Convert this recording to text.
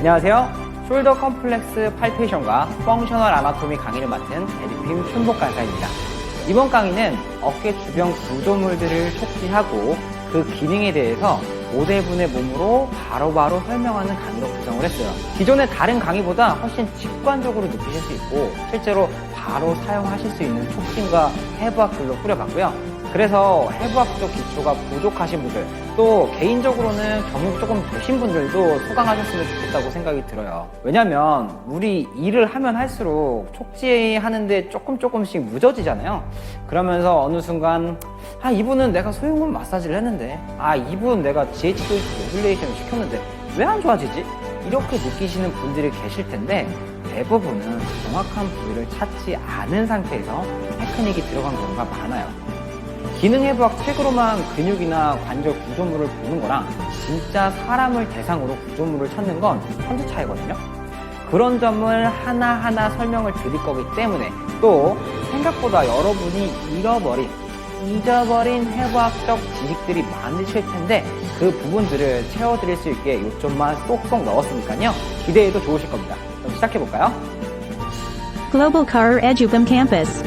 안녕하세요. 숄더 컴플렉스 팔페이션과 펑셔널 아나토미 강의를 맡은 에디핌 춘복 간사입니다. 이번 강의는 어깨 주변 구조물들을 촉지하고 그 기능에 대해서 모델분의 몸으로 바로 바로 설명하는 강의로 구성을 했어요. 기존의 다른 강의보다 훨씬 직관적으로 느끼실 수 있고 실제로 바로 사용하실 수 있는 촉진과 해부학들로 꾸려봤고요. 그래서 해부학적 기초가 부족하신 분들, 또 개인적으로는 경력 조금 되신 분들도 소강하셨으면 좋겠다고 생각이 들어요. 왜냐면 우리 일을 하면 할수록 촉지하는데 조금 조금씩 무뎌지잖아요. 그러면서 어느 순간 아 이분은 내가 소형문 마사지를 했는데 아 이분 내가 GH 조이스 레귤레이션을 시켰는데 왜 안 좋아지지? 이렇게 느끼시는 분들이 계실 텐데 대부분은 정확한 부위를 찾지 않은 상태에서 테크닉이 들어간 경우가 많아요. 기능해부학 책으로만 근육이나 관절 구조물을 보는 거랑 진짜 사람을 대상으로 구조물을 찾는 건 천지 차이거든요. 그런 점을 하나하나 설명을 드릴 거기 때문에 또 생각보다 여러분이 잃어버린 잊어버린 해부학적 지식들이 많으실 텐데 그 부분들을 채워드릴 수 있게 요점만 쏙쏙 넣었으니까요. 기대해도 좋으실 겁니다. 그럼 시작해볼까요? Global Car Edubim Campus.